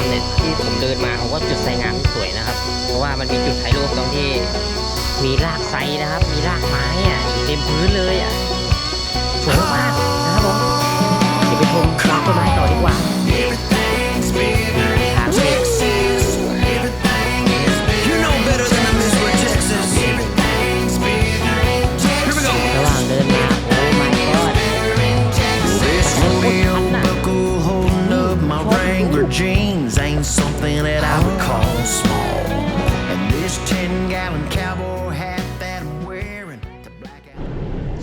ามเนี่ยที่ผมเดินมาผมว่าจุดไซงามที่สวยนะครับ เพราะว่ามันมีจุดถ่ายรูปตรงที่มีรากไซนะครับ มีรากไม้อะเต็มพื้นเลยอะสวยมากนะครับผมเดี๋ยวไปชม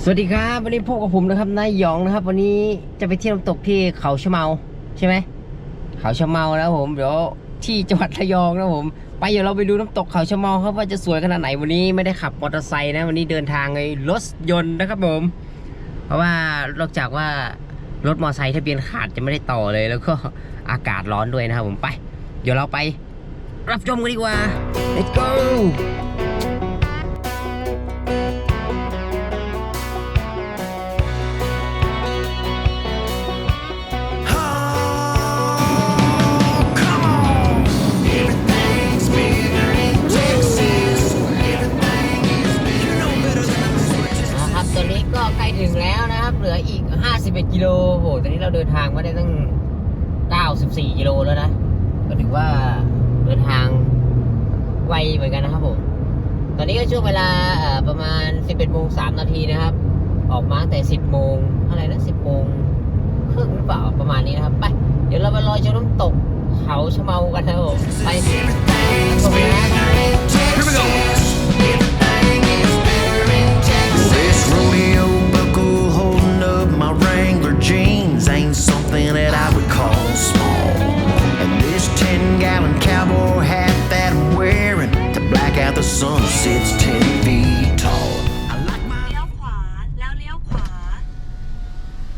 วัสดีครับวันนี้พบกับผมนะครับนายหยองนะครับ วันนี้จะไปเที่ยวน้ำตกที่เขาชะเมาใช่ไหมเขาชะเมานะครับผมเดี๋ยวที่จังหวัดระยองนะผมไปเดี๋ยวเราไปดูน้ำตกเขาชะเมาครับว่าจะสวยขนาดไหนวันนี้ไม่ได้ขับมอเตอร์ไซค์นะวันนี้เดินทางในรถยนต์นะครับผม เพราะว่านอกจากว่ารถมอเตอร์ไซค์ทะเบียนขาดจะไม่ได้ต่อเลย แล้วก็อากาศร้อนด้วยนะครับผมไป เดี๋ยวเราไป รับชมกันดีกว่า let's go แล้วนะครับ เหลืออีก 51 กิโลโหตอนนี้เราเดินทางมาได้ตั้ง 94 กิโลแล้วนะ ก็ถือว่าเดินทางไวเหมือนกันนะครับผม ตอนนี้ก็ช่วงเวลาเอ่อประมาณ 11โมง3นาทีนะครับ ออกมาตั้งแต่ 10โมงเท่าไหร่นะ 10โมงครึ่งหรือเปล่าประมาณนี้นะครับ ไป เดี๋ยวเราไปลอยชมน้ำตกเขาชะเมากันนะครับผม ไปชมนะ Here we go. This rodeo jeans ain't something that I would call small. And this 10 gallon cowboy hat that I'm wearing to black out the sun sits 10 feet tall. I like my เลี้ยวขวา แล้วเลี้ยวขวา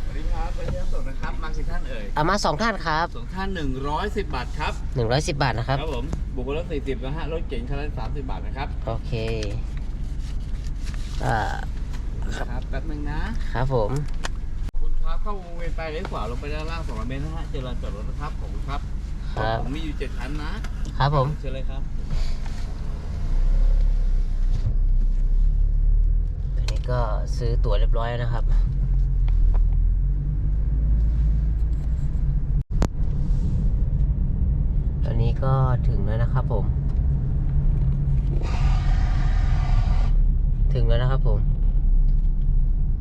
สวัสดีครับไปเที่ยวสดนะครับมาสิท่านเอ่ยเอามาสองท่านครับ สองท่าน110 บาทครับ 110 บาทนะครับผมบุคคลละ40นะฮะรถเก๋งคันละ30 บาทนะครับโอเค อ่า ครับแป๊บนึงนะ ครับผมขอบคุณครับ เข้าวงเวียนไปเลี้ยวขวาลงไปด้านล่าง200เมตรนะฮะเจริญจอดรถนะครับขอบคุณครับครับ ผมมีอยู่7คันนะครับผม เชิญเลยครับอันนี้ก็ซื้อตั๋วเรียบร้อยแล้วนะครับ ตอนนี้ก็ถึงแล้วนะครับผม ถึงแล้วนะครับผม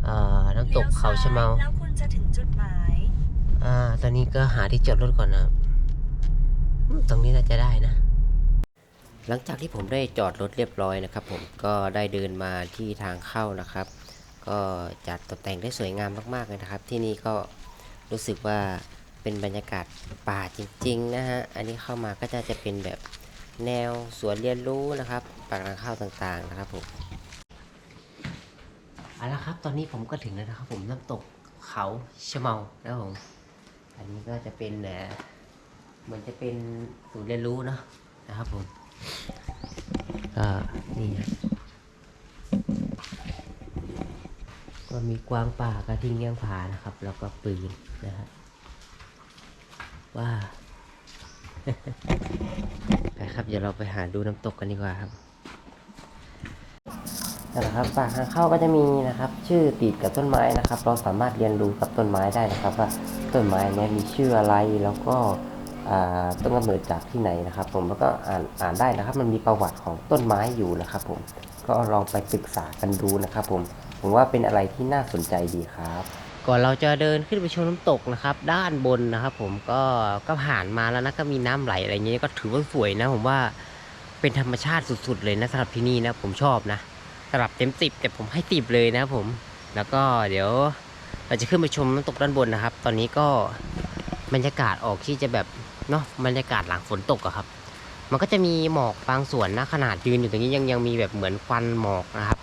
อ่า น้ำตกเขาชะเมา แล้วคุณจะ ถึงจุดหมาย อ่า ตอนนี้ก็หาที่จอดรถก่อนนะตรงนี้น่าจะได้นะ หลังจากที่ผมได้จอดรถเรียบร้อยนะครับ ผมก็ได้เดินมาที่ทางเข้านะครับ ก็จัดตกแต่งได้สวยงามมากๆเลยนะครับ ที่นี่ก็รู้สึกว่าเป็นบรรยากาศป่าจริง ๆ นะฮะ อันนี้เข้ามาก็จะจะเป็นแบบแนวสวนเรียนรู้นะครับปากทางเข้าต่างๆนะครับผมเอาละครับ ตอนนี้ผมก็ถึงแล้วนะครับผมน้ำตก เขาชะเมานะครับผม อันนี้ก็จะเป็นเอ่อเหมือนจะเป็นศูนย์เรียนรู้เนาะนะครับผมก็นี่ฮะก็มีกวางป่ากระทิงเลี้ยงผานะครับ แล้วก็ปืนนะฮะว้าไปครับ เดี๋ยวเราไปหาดูน้ำตกกันดีกว่าครับนั่ละครับปากทางเข้าก็จะมีนะครับ ชื่อติดกับต้นไม้นะครับ เราสามารถเรียนรู้กับต้นไม้ได้นะครับ ว่าต้นไม้นี้มีชื่ออะไรแล้วก็ต้นกำเนิดจากที่ไหนนะครับ ผมแล้วก็อ่านอ่านได้นะครับ มันมีประวัติของต้นไม้อยู่นะครับ ผมก็ลองไปศึกษากันดูนะครับ ผมผมว่าเป็นอะไรที่น่าสนใจดีครับก่อนเราจะเดินขึ้นไปชมน้ำตกนะครับ ด้านบนนะครับ ผมก็ก็ผ่านมาแล้วนะก็มีน้ำไหลอะไรเงี้ยก็ถือว่าสวยนะ ผมว่าเป็นธรรมชาติสุด ๆ เลยนะสำหรับที่นี่นะผมชอบนะ สำหรับเต็มสิบแต่ผมให้ติบเลยนะผมแล้วก็เดี๋ยวเราจะขึ้นไปชมน้ำตกด้านบนนะครับ ตอนนี้ก็บรรยากาศออกที่จะแบบเนาะบรรยากาศหลังฝนตกอะครับ มันก็จะมีหมอกบางส่วนนะขนาดยืนอยู่ตรงนี้ยังยังมีแบบเหมือนควันหมอกนะครับ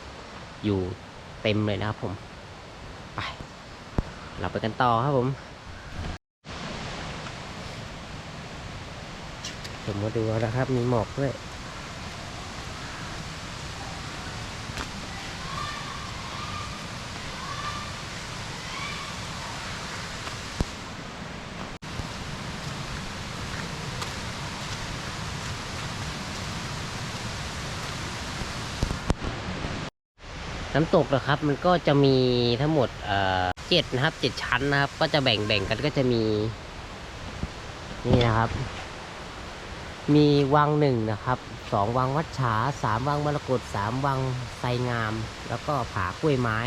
อยู่เต็มเลยนะครับผมไปเราไปกันต่อครับผมผมมาดูเอานะครับมีหมอกด้วย น้ำตกนะครับมันก็จะมีทั้งหมดเจ็ดนะครับเจ็ดชั้นนะครับ ก็จะแบ่งแบ่งกันก็จะมีนี่นะครับ มีวังหนึ่งนะครับสองวังวัดฉาสามวังมรกตสามวังไทรงาม แล้วก็ผากล้วยไม้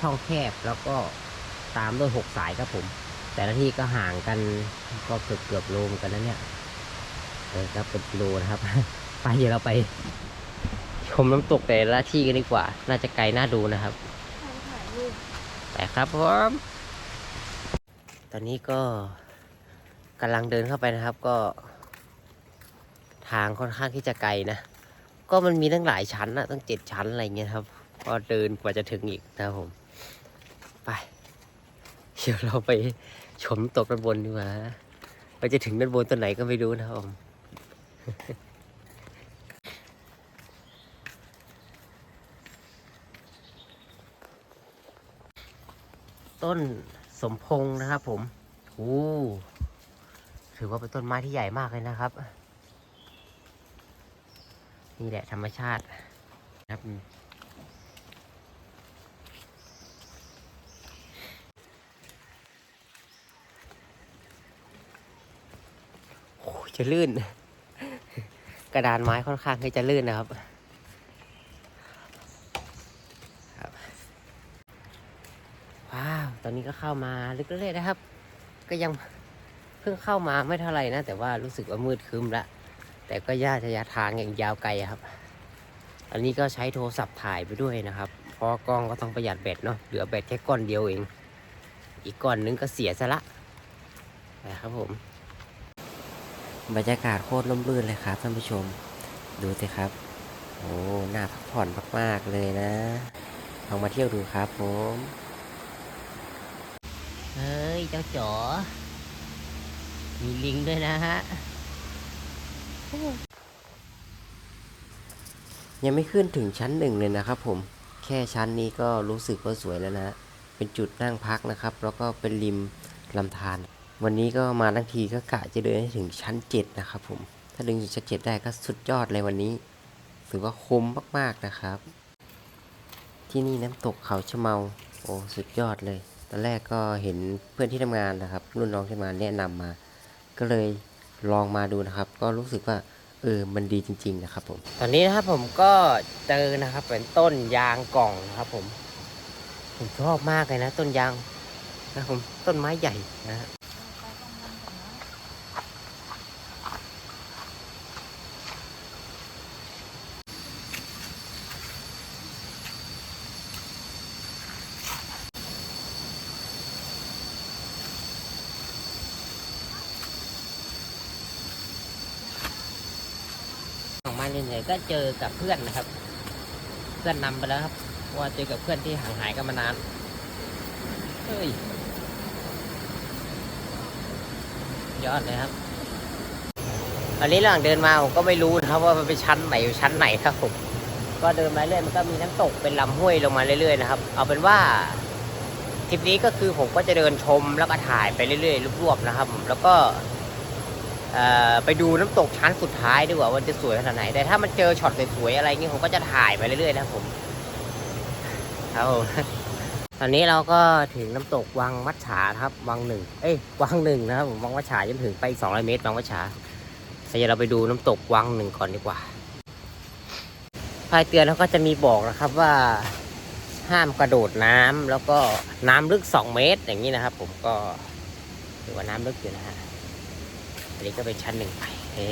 ช่องแคบแล้วก็ตามด้วยหกสายครับผม แต่ละที่ก็ห่างกันก็เกือบเกือบโลมกันแล้วเนี่ยเลยครับเป็นกิโลนะครับ ไปเดี๋ยวเราไป ชมน้ำตกแต่ละที่กันดีกว่า น่าจะไกลน่าดูนะครับแต่ครับผมตอนนี้ก็กำลังเดินเข้าไปนะครับ ก็ ทางค่อนข้างที่จะไกลนะก็มันมีตั้งหลายชั้นนะตั้งเจ็ดชั้นอะไรเงี้ยครับ ก็เดินกว่าจะถึงอีกนะผม ไป เดี๋ยวเราไปชมตกด้านบนดีกว่าเราจะถึงด้านบนตัวไหนก็ไม่รู้นะครับผม ต้นสมพงษ์นะครับ ผมโอ้ถือว่าเป็นต้นไม้ที่ใหญ่มากเลยนะครับ นี่แหละธรรมชาตินะครับโอ้จะลื่น กระดานไม้ค่อนข้างที่จะลื่นนะครับ ว้าว ตอนนี้ก็ เข้ามาลึกเรื่อยๆนะครับ ก็ยังเพิ่งเข้ามาไม่เท่าไหร่นะ แต่ว่ารู้สึกว่ามืดครึ้มละแต่ก็ย่าจะยาทางอย่างยาวไกลครับ อันนี้ก็ใช้โทรศัพท์ถ่ายไปด้วยนะครับ เพราะกล้องก็ต้องประหยัดแบตเนาะเหลือแบตแค่ก้อนเดียวเอง อีกก้อนนึงก็เสียซะละนะครับผม บรรยากาศโคตรร่มรื่นเลยครับท่านผู้ชมดูสิครับ โอ้หน่าพักผ่อนมากๆเลยนะลองมาเที่ยวดูครับผม เฮ้ย เจ้าจ๋อ มีลิงด้วยนะฮะ ยังไม่ขึ้นถึงชั้นหนึ่งเลยนะครับผม แค่ชั้นนี้ก็รู้สึกว่าสวยแล้วนะเป็นจุดนั่งพักนะครับ แล้วก็เป็นริมลำธาร วันนี้ก็มาทั้งทีก็กะจะเดินให้ถึงชั้นเจ็ดนะครับผม ถ้าดึงถึงชั้นเจ็ดได้ก็สุดยอดเลยวันนี้ ถือว่าคุ้มมากๆนะครับ ที่นี่น้ำตกเขาชะเมา โอ้ สุดยอดเลย อนแรกก็เห็นเพื่อนที่ทำงานนะครับ รุ่นน้องที่มาแนะนำมา ก็เลยลองมาดูนะครับ ก็รู้สึกว่าเออมันดีจริง ๆ นะครับผมตอนนี้นะครับผมก็เจอนะครับ เป็นต้นยางกล่องนะครับ ผมผมชอบมากเลยนะ ต้นยางนะครับผมต้นไม้ใหญ่นะ ก็เจอกับเพื่อนนะครับ เพื่อนนำไปแล้วครับว่าเจอกับเพื่อนที่ห่างหายกันมานานเฮ้ยยอดเลยครับตอนนี้ระหว่างเดินมาผมก็ไม่รู้นะครับว่ามันเป็นชั้นไหนอยู่ชั้นไหนครับผมก็เดินมาเรื่อยมันก็มีน้ำตกเป็นลำห้วยลงมาเรื่อยๆนะครับ เอาเป็นว่าทริปนี้ก็คือผมก็จะเดินชมแล้วก็ถ่ายไปเรื่อยๆรวบๆนะครับ แล้วก็ ไปดูน้ำตกชั้นสุดท้ายดีกว่าว่าจะสวยขนาดไหน แต่ถ้ามันเจอช็อตสวยๆอะไรเงี้ยผมก็จะถ่ายไปเรื่อยๆนะครับผมครับผมตอนนี้เราก็ถึงน้ำตกวังมัดฉาครับ วังหนึ่งเอ้ยวังหนึ่งนะครับผมวังมัดฉายังถึงไปอีก200เมตรวังมัดฉาเดี๋ยวเราไปดูน้ำตกวังหนึ่งก่อนดีกว่าพายเตือนเขาก็จะมีบอกนะครับว่าห้ามกระโดดน้ำแล้วก็น้ำลึก2เมตรอย่างนี้นะครับ ผมก็ถือว่าน้ำลึกอยู่นะฮะ อันนี้ก็เป็นชั้นหนึ่งไปเฮ้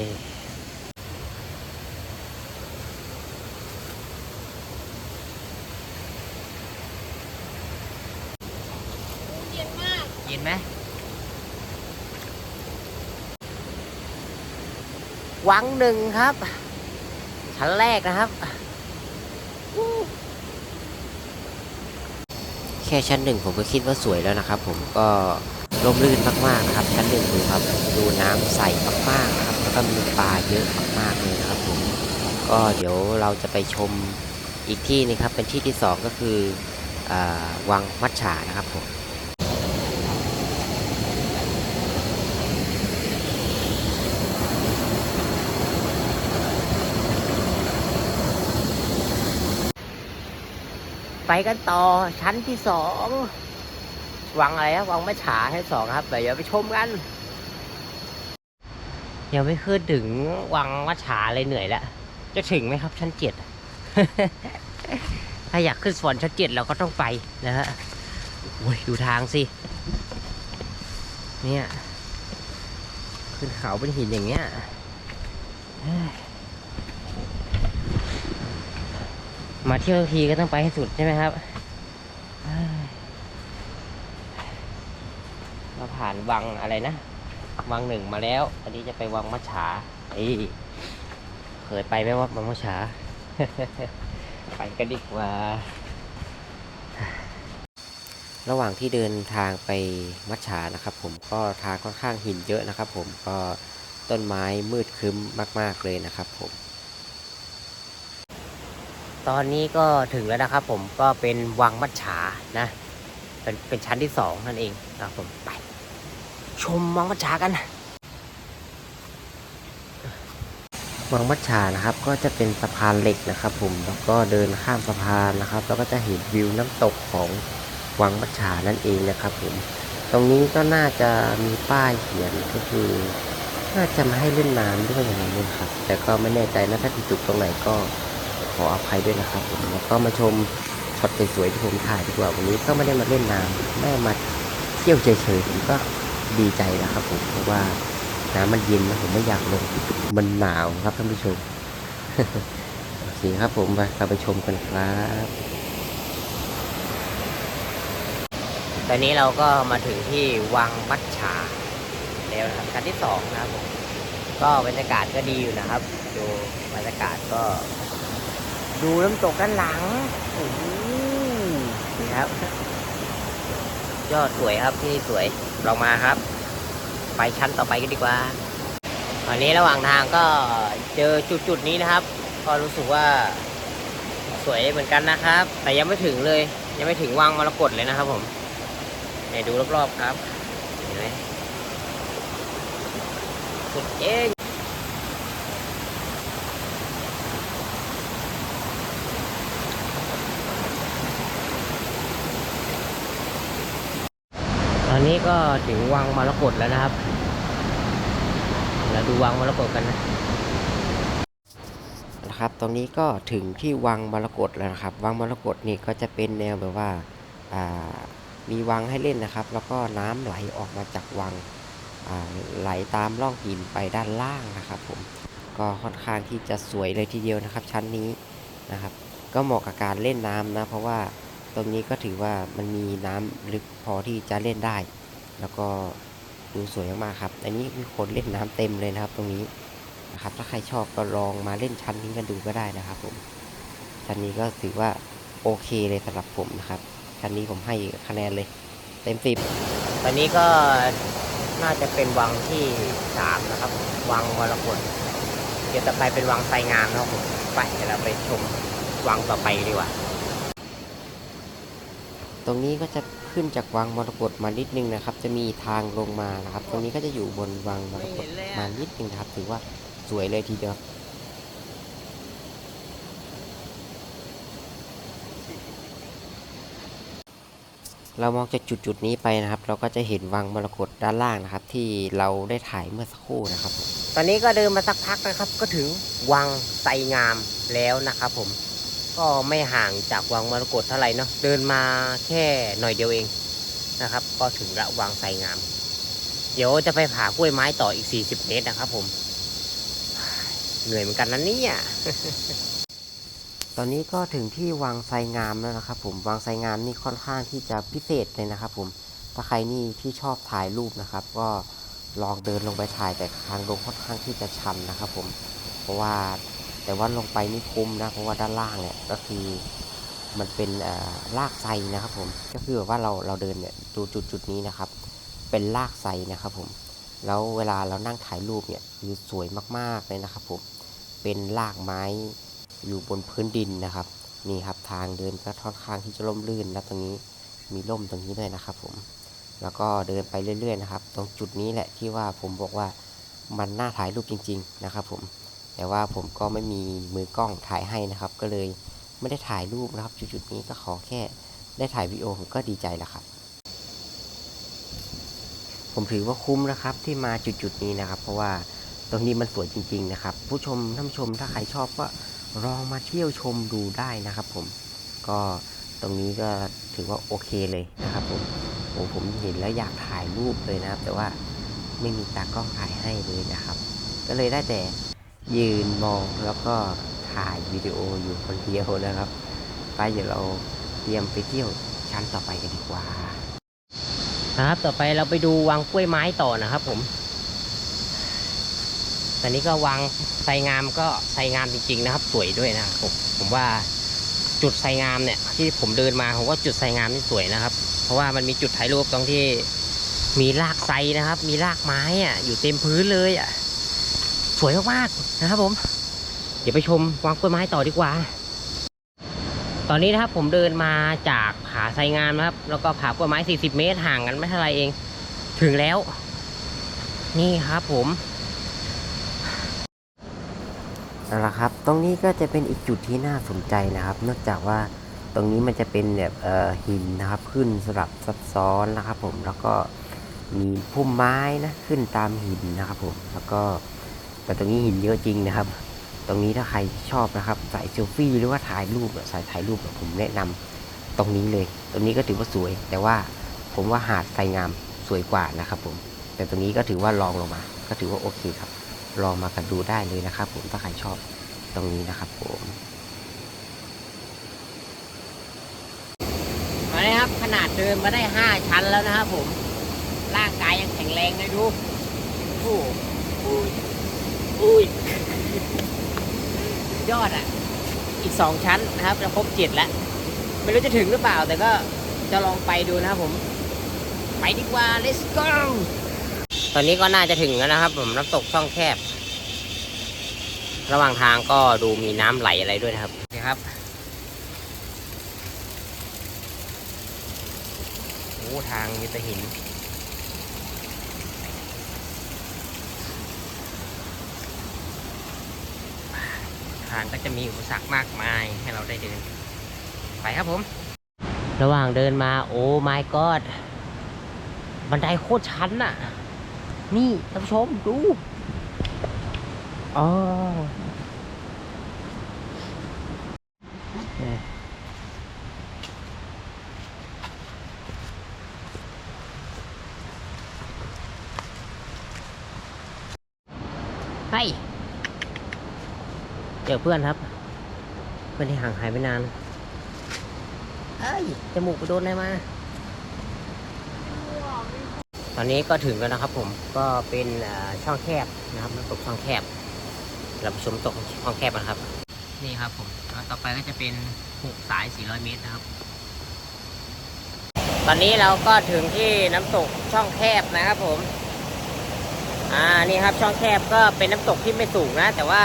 เย็นมาก เย็นไหมวังหนึ่งครับ ชั้นแรกนะครับ แค่ชั้นหนึ่งผมก็คิดว่าสวยแล้วนะครับ ผมก็ ร่มรื่นมากๆนะครับชั้นหนึ่งดูครับดูน้ำใสมากๆนะครับแล้วก็มีปลาเยอะมากๆเลยนะครับผมก็เดี๋ยวเราจะไปชมอีกที่นึงครับเป็นที่ที่สองก็คืออวังมัดฉานะครับผมไปกันต่อชั้นที่สอง วังอะไรนะวังมะฉาชั้สองครับเดี๋ยวไปชมกัน ยังไม่ขึ้นถึงวังมัจฉาเลยเหนื่อยแล้วจะถึงไหมครับชั้นเจ็ดถ้าอยากขึ้นสวรรค์ชั้นเจ็ดเราก็ต้องไปนะฮะโอ้ยดูทางสิ เนี่ย ขึ้นเขาเป็นหินอย่างเงี้ยมาเที่ยวทีก็ต้องไปให้สุดใช่ไหมครับเฮ้ยเราผ่าน วังอะไรนะ วังหนึ่งมาแล้ว อันนี้จะไปวังมัจฉาเอ้ยเคยไปไหมว่าวังมัจฉาไปกันดีกว่า ระหว่างที่เดินทางไปมัจฉานะครับ ผมก็ทางค่อนข้างหินเยอะนะครับ ผมก็ต้นไม้มืดคึ้มมาก ๆเลยนะครับ ผม ตอนนี้ก็ถึงแล้วนะครับ ผมก็เป็นวังมัจฉานะเป็นเป็นชั้นที่สองนั่นเองนะครับผมไป ชมวังมัจฉากันวังมัจฉานะครับก็จะเป็นสะพานเหล็กนะครับผมแล้วก็เดินข้ามสะพานนะครับ แล้วก็จะเห็นวิวน้ำตกของวังมัจฉานั่นเองนะครับผมตรงนี้ก็น่าจะมีป้ายเขียนก็คือ น่าจะมาให้เล่นน้ำด้วยอย่างนี้ครับ แต่ก็ไม่แน่ใจนะถ้าผิดจุดตรงไหนก็ขออภัยด้วยนะครับผมแล้วก็มาชมช็อตสวยๆที่ผมถ่ายดีกว่าวันนี้ก็ไม่ได้มาเล่นน้ำไม่มาเที่ยวเฉยๆผมก็ ดีใจนะครับผมเพราะว่าน้ำมันเย็นนะผมไม่อยากลงมันหนาวครับท่านผู้ชมโอเคครับผมไปเราไปชมกันครับ ตอนนี้เราก็มาถึงที่วังมัจฉาแล้วนะครับชั้นที่สองนะครับผมก็บรรยากาศก็ดีอยู่นะครับ ดูบรรยากาศก็ ดูน้ำตกด้านหลังโอ้โหนี่ครับ ยอดสวยครับที่สวยลองมาครับ ไปชั้นต่อไปกันดีกว่าตอนนี้ระหว่างทางก็เจอจุดจุดๆนี้นะครับ ก็รู้สึกว่าสวยเหมือนกันนะครับ แต่ยังไม่ถึงเลย ยังไม่ถึงวังมรกตเลยนะครับ ผมเนี่ยดูรอบๆครับเห็นไหมสุดเอง อนนี้ก็ถึงวังมรกตแล้วนะครับ เราดูวังมรกตกันนะนะครับ ตรงนี้ก็ถึงที่วังมรกตแล้วนะครับ วังมรกตนี่ก็จะเป็นแนวแบบว่าามีวังให้เล่นนะครับ แล้วก็น้ำไหลออกมาจากวังไหลตามร่องหินไปด้านล่างนะครับ ผมก็ค่อนข้างที่จะสวยเลยทีเดียวนะครับ ชั้นนี้นะครับ ก็เหมาะกับการเล่นน้ำนะ เพราะว่า ตรงนี้ก็ถือว่ามันมีน้ำลึกพอที่จะเล่นได้ แล้วก็ดูสวยมากๆครับ อันนี้มีคนเล่นน้ำเต็มเลยนะครับ ตรงนี้นะครับถ้าใครชอบก็ลองมาเล่นชั้นนี้กันดูก็ได้นะครับผมชั้นนี้ก็ถือว่าโอเคเลยสำหรับผมนะครับ ชั้นนี้ผมให้คะแนนเลยเต็มสิบตอนนี้ก็น่าจะเป็นวังที่สามนะครับ วังวรกฏเดี๋ยวต่อไปเป็นวังไซงามนะครับผมไปเดี๋ยวเราไปชมวังต่อไปดีกว่า ตรงนี้ก็จะขึ้นจากวังมรกตมานิดนึงนะครับ จะมีทางลงมานะครับ ตรงนี้ก็จะอยู่บนวังมรกตมานิดนึงนะครับ ถือว่าสวยเลยทีเดียวเรามองจากจุดจุดๆนี้ไปนะครับ เราก็จะเห็นวังมรกตด้านล่างนะครับ ที่เราได้ถ่ายเมื่อสักครู่นะครับ ตอนนี้ก็เดินมาสักพักนะครับ ก็ถึงวังไซงามแล้วนะครับผม ก็ไม่ห่างจากวังมรกตเท่าไหร่เนาะเดินมาแค่หน่อยเดียวเองนะครับ ก็ถึงละวังไซงาม เดี๋ยวจะไปผ่ากล้วยไม้ต่ออีก 40 เมตรนะครับผม เหนื่อยเหมือนกันนะเนี่ยตอนนี้ก็ถึงที่วังไซงามแล้วนะครับ ผมวังไซงามนี่ค่อนข้างที่จะพิเศษเลยนะครับ ผมถ้าใครนี่ที่ชอบถ่ายรูปนะครับ ก็ลองเดินลงไปถ่ายแต่ทางลงค่อนข้างที่จะชันนะครับ ผมเพราะว่า แต่ว่าลงไปนี่คุ้มนะ เพราะว่าด้านล่างเนี่ยก็คือมันเป็นอ่อลากไซนะครับผมก็คือแบบว่าเราเราเดินเนี่ยดูจุดจุดนี้นะครับ เป็นลากไซนะครับผมแล้วเวลาเรานั่งถ่ายรูปเนี่ยคือสวยมากๆเลยนะครับผมเป็นลากไม้อยู่บนพื้นดินนะครับนี่ครับทางเดินก็ค่อนข้างที่จะล่มลื่นนะตรงนี้มีร่มตรงนี้ด้วยนะครับผมแล้วก็เดินไปเรื่อยๆนะครับ ตรงจุดนี้แหละที่ว่าผมบอกว่ามันน่าถ่ายรูปจริง ๆ นะครับผม แต่ว่าผมก็ไม่มีมือกล้องถ่ายให้นะครับ ก็เลยไม่ได้ถ่ายรูปนะครับจุดๆนี้ก็ขอแค่ได้ถ่ายวิดีโอผมก็ดีใจแล้วครับ ผมถือว่าคุ้มนะครับที่มาจุดๆนี้นะครับ เพราะว่าตรงนี้มันสวยจริง ๆ นะครับ ผู้ชมท่านผู้ชมถ้าใครชอบก็ลองมาเที่ยวชมดูได้นะครับ ผมก็ตรงนี้ก็ถือว่าโอเคเลยนะครับผมโอ้ผมเห็นแล้วอยากถ่ายรูปเลยนะครับ แต่ว่าไม่มีตากล้องถ่ายให้เลยนะครับ ก็เลยได้แต่ ยืนมองแล้วก็ถ่ายวิดีโออยู่คนเดียวนะครับ ไปเดี๋ยวเราเตรียมไปเที่ยวชั้นต่อไปกันดีกว่านะครับ ต่อไปเราไปดูวางกล้วยไม้ต่อนะครับผมตอนนี้ก็วางไทรงามก็ไทรงามจริงๆนะครับ สวยด้วยนะผมผมว่าจุดไทรงามเนี่ย ที่ผมเดินมาผมว่าจุดไทรงามนี่สวยนะครับ เพราะว่ามันมีจุดถ่ายรูปตรงที่มีรากไทรนะครับ มีรากไม้อะอยู่เต็มพื้นเลยอะ สวยมากๆนะครับผม เดี๋ยวไปชมวางกล้วยไม้ต่อดีกว่า ตอนนี้นะครับผมเดินมาจากผาไซงามนะครับ แล้วก็ผากล้วยไม้ 40 เมตรห่างกันไม่เท่าไรเอง ถึงแล้ว นี่ครับผมนั่นแหละครับ ตรงนี้ก็จะเป็นอีกจุดที่น่าสนใจนะครับเนื่องจากว่าตรงนี้มันจะเป็นแบบเอ่อหินนะครับขึ้นสลับซับซ้อนนะครับ ผมแล้วก็มีพุ่มไม้นะขึ้นตามหินนะครับผมแล้วก็ แต่ตรงนี้หินเยอะจริงนะครับ ตรงนี้ถ้าใครชอบนะครับใส่เซลฟี่หรือว่าถ่ายรูปสายถ่ายรูปผมแนะนำตรงนี้เลย ตรงนี้ก็ถือว่าสวย แต่ว่าผมว่าหาดไซงามสวยกว่านะครับ ผม แต่ตรงนี้ก็ถือว่าลองลงมา ก็ถือว่าโอเคครับ ลองมากันดูได้เลยนะครับ ผมถ้าใครชอบตรงนี้นะครับ ผมมาเลยครับขนาดเดินมาได้ 5 ชั้นแล้วนะครับผมร่างกายยังแข็งแรงเลยดูโอ้โห อุ้ยอุ้ยอดอะ อีกสองชั้นนะครับ จะครบเจ็ดแล้ว ไม่รู้จะถึงหรือเปล่า แต่ก็จะลองไปดูนะครับผม ไปดีกว่า let's go ตอนนี้ก็น่าจะถึงแล้วนะครับ ผมน้ำตกช่องแคบ ระหว่างทางก็ดูมีน้ำไหลอะไรด้วยนะครับนี่ครับโอ้ทางมีแต่หิน ทางก็จะมีอุปสรรคมากมายให้เราได้เดิน ไปครับผม ระหว่างเดินมาโอ้ my god บันไดโคตรชันน่ะ นี่ท่านผู้ชมดูอ๋อเนี่ย เฮ้ยเจอเพื่อนครับ เพื่อนที่ห่างหายไปนานเอ้ยจมูกไปโดนอะไรมา ตอนนี้ก็ถึงแล้วนะครับ ผมก็เป็นช่องแคบนะครับน้ำตกช่องแคบเราชมตกช่องแคบกันครับ นี่ครับผมต่อไปก็จะเป็นหกสาย 400 เมตรนะครับ ตอนนี้เราก็ถึงที่น้ำตกช่องแคบนะครับผมอ่านี่ครับช่องแคบก็เป็นน้ำตกที่ไม่สูงนะ แต่ว่า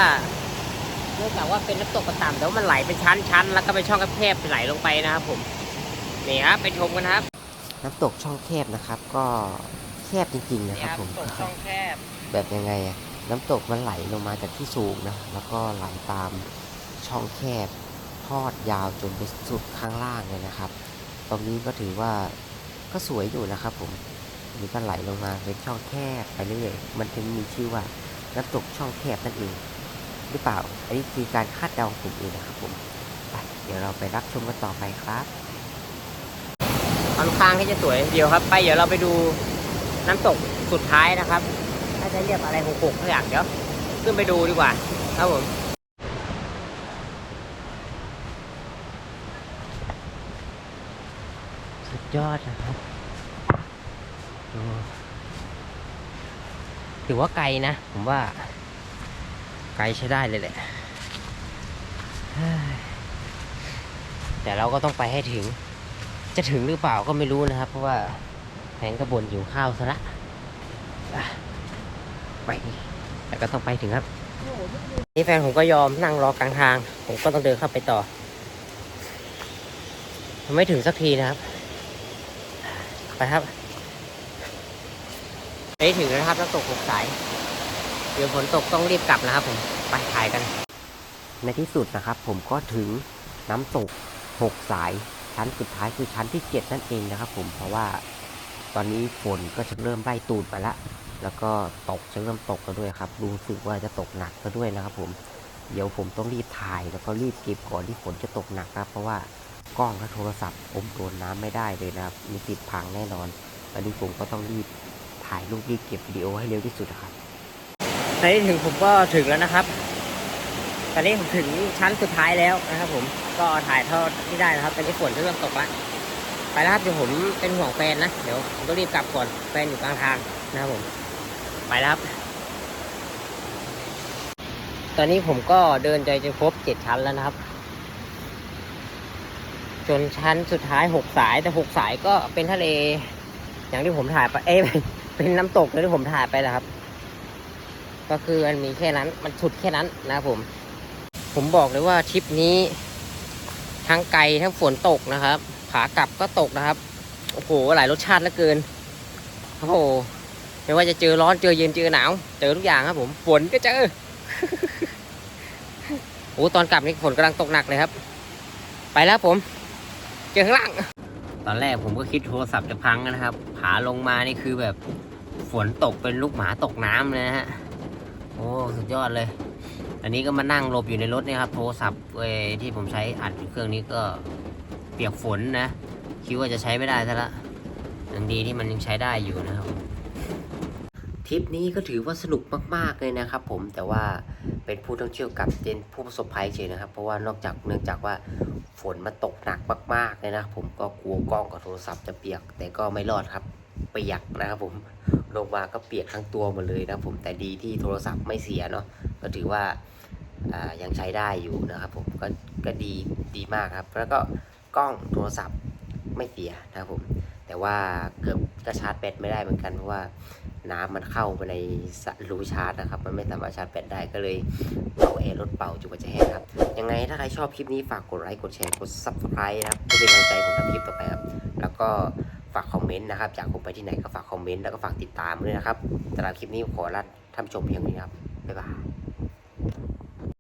เนื่องจากว่าเป็นน้ำตกกระต่ำแต่ว่ามันไหลเป็นชั้นๆแล้วก็เป็นช่องแคบๆไหลลงไปนะครับผมนี่ครับไปชมกันครับ น้ำตกช่องแคบนะครับ ก็แคบจริงๆนะครับผมตกช่องแคบแบบยังไงอะน้ำตกมันไหลลงมาจากที่สูงนะแล้วก็ไหลตามช่องแคบทอดยาวจนไปสุดข้างล่างเลยนะครับ ตรงนี้ก็ถือว่าก็สวยอยู่นะครับ ผมอันนี้ก็ไหลลงมาเป็นช่องแคบไปเรื่อยมันถึงมีชื่อว่าน้ำตกช่องแคบนั่นเอง หรือเปล่า อันนี้คือการคาดเดาของผมเองนะครับผมไปเดี๋ยวเราไปรับชมกันต่อไปครับค่อนข้างที่จะสวยเดียวครับ ไปเดี๋ยวเราไปดูน้ำตกสุดท้ายนะครับน่าจะเรียกอะไรหกหกสักอย่างเดี๋ยวขึ้นไปดูดีกว่า ครับผมสุดยอดนะครับดูถือว่าไกลนะ ผมว่า ไกลใช้ได้เลยแหละ แต่เราก็ต้องไปให้ถึง จะถึงหรือเปล่าก็ไม่รู้นะครับ เพราะว่าแผงกระบนอยู่ข้าวซะละไปแต่ก็ต้องไปถึงครับนี่แฟนผมก็ยอมนั่งรอกลางทาง ผมก็ต้องเดินเข้าไปต่อไม่ถึงสักทีนะครับ ไปครับ ไปถึงแล้วนะครับน้ำตกหกสาย เดี๋ยวฝนตกต้องรีบกลับนะครับผมไปถ่ายกัน ในที่สุดนะครับผมก็ถึงน้ำตกหกสายชั้นสุดท้ายคือชั้นที่เจ็ดนั่นเองนะครับผมเพราะว่าตอนนี้ฝนก็จะเริ่มไล่ตูดมาละ แล้วก็ตกจะเริ่มตกแล้วด้วยครับรู้สึกว่าจะตกหนักแล้วด้วยนะครับผมเดี๋ยวผมต้องรีบถ่ายแล้วก็รีบเก็บก่อนที่ฝนจะตกหนักนะครับ เพราะว่ากล้องและโทรศัพท์อมโดนน้ำไม่ได้เลยนะครับมีติดพังแน่นอนตอนนี้ผมก็ต้องรีบถ่ายรูปรีบเก็บวิดีโอให้เร็วที่สุดครับ ตอนนี้ถึงผมก็ถึงแล้วนะครับ ตอนนี้ผมถึงชั้นสุดท้ายแล้วนะครับ ผมก็ถ่ายทอดที่ได้นะครับตอนนี้ฝนเริ่มตกแล้วไปแล้วครับเดี๋ยวผมเป็นห่วงแฟนนะเดี๋ยวผมต้องรีบกลับก่อนแฟนอยู่กลางทางนะครับผม ไปแล้วครับ ตอนนี้ผมก็เดินใจจะครบเจ็ดชั้นแล้วนะครับ จนชั้นสุดท้ายหกสายแต่หกสายก็เป็นทะเล อย่างที่ผมถ่ายไปเอ้ยเป็นน้ำตกเลยที่ผมถ่ายไปแหละครับ ก็คือมันมีแค่นั้นมันสุดแค่นั้นนะครับผม ผมบอกเลยว่าทริปนี้ ทั้งไกลทั้งฝนตกนะครับ ขากลับก็ตกนะครับโอ้โหหลายรสชาติเหลือเกินโอ้โหไม่ว่าจะเจอร้อนเจอเย็นเจอหนาวเจอทุกอย่างครับ ผมฝนก็เจอโอ้ตอนกลับนี่ฝนกำลังตกหนักเลยครับ ไปแล้วผม เจอข้างล่าง ตอนแรกผมก็คิดโทรศัพท์จะพังนะครับขาลงมานี่คือแบบฝนตกเป็นลูกหมาตกน้ำเลยนะฮะ โอ้สุดยอดเลย อันนี้ก็มานั่งหลบอยู่ในรถเนี่ยครับ โทรศัพท์เอที่ผมใช้อัดอยู่เครื่องนี้ก็เปียกฝนนะ คิดว่าจะใช้ไม่ได้ซะละยังดีที่มันยังใช้ได้อยู่นะครับทริปนี้ก็ถือว่าสนุกมาก ๆ เลยนะครับผมแต่ว่าเป็นผู้ท่องเที่ยวกับเป็นผู้ประสบภัยเฉยนะครับ เพราะว่านอกจากเนื่องจากว่าฝนมันตกหนักมากๆเลยนะผมก็กลัวกล้องกับโทรศัพท์จะเปียก แต่ก็ไม่รอดครับเปียกนะครับผม ลงมาก็เปียกทั้งตัวหมดเลยนะผมแต่ดีที่โทรศัพท์ไม่เสียเนาะก็ถือว่าอ่ายังใช้ได้อยู่นะครับผมก็ก็ดีดีมากครับ แล้วก็กล้องโทรศัพท์ไม่เสียนะครับผมแต่ว่าเกือบก็ชาร์จแบตไม่ได้เหมือนกันเพราะว่าน้ำมันเข้าไปในรูชาร์จนะครับ มันไม่สามารถชาร์จแบตได้ก็เลยเอาแอร์รถเป่าจนกจะแห้งครับ ยังไงถ้าใครชอบคลิปนี้ฝากกดไลค์กดแชร์กด subscribe นะครับเพื่อเป็นกำลังใจผมทำคลิปต่อไปครับ แล้วก็ ฝากคอมเมนต์นะครับ จากผมไปที่ไหนก็ฝากคอมเมนต์แล้วก็ฝากติดตามด้วยนะครับสำหรับคลิปนี้ขอลาท่านผู้ชมเพียงนี้ครับบ๊ายบาย